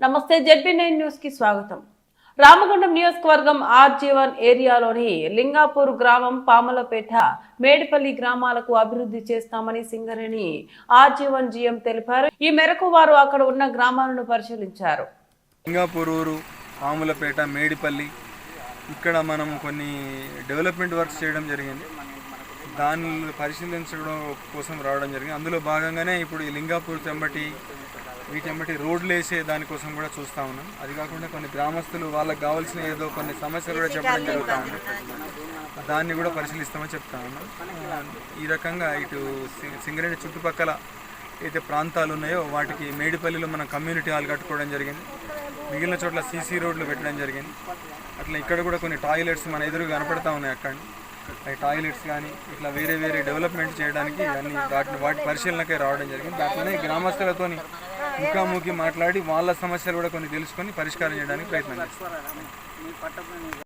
నమస్తే ZB nine న్యూస్కి స్వాగతం. రామగుండం నియోజకవర్గం ఆర్జీవన్ ఏరియాలోని లింగాపూర్ గ్రామం పాములపేట మేడిపల్లి గ్రామాలకు అభివృద్ధి చేస్తామని సింగరేణి ఆర్జీవన్ జీఎం తెలిపారు. ఈ మేరకు వారు అక్కడ ఉన్న గ్రామాలను పరిశీలించారు. లింగాపూర్ ఊరు పాములపేట మేడిపల్లి ఇక్కడ మనం కొన్ని డెవలప్మెంట్ వర్క్స్ చేయడం జరిగింది. దాన్ని పరిశీలించడం కోసం రావడం జరిగింది. అందులో భాగంగానే ఇప్పుడు ఈ లింగాపూర్ తెంబటి వీటెంబటి రోడ్లు వేసే దానికోసం కూడా చూస్తూ ఉన్నాం. అది కాకుండా కొన్ని గ్రామస్తులు వాళ్ళకి కావాల్సిన ఏదో కొన్ని సమస్యలు కూడా చెప్పడం జరుగుతూ ఉంది. దాన్ని కూడా పరిశీలిస్తామని చెప్తా ఉన్నాం. ఈ రకంగా ఇటు సింగరేణి చుట్టుపక్కల అయితే ప్రాంతాలు ఉన్నాయో వాటికి మేడిపల్లిలో మనం కమ్యూనిటీ హాల్ కట్టుకోవడం జరిగింది. మిగిలిన చోట్ల సీసీ రోడ్లు పెట్టడం జరిగింది. అట్లా ఇక్కడ కూడా కొన్ని టాయిలెట్స్ మన ఎదురు కనపడతా ఉన్నాయి అక్కడ ఈ టాయిలెట్స్ కానీ ఇట్లా వేరే వేరే డెవలప్మెంట్ చేయడానికి అన్ని వాటి వాటి పరిశీలనకే రావడం జరిగింది. దాంట్లోనే గ్రామస్తులతోని ముఖాముఖి మాట్లాడి వాళ్ళ సమస్యలు కూడా కొన్ని తెలుసుకొని పరిష్కారం చేయడానికి ప్రయత్నం చేస్తాం.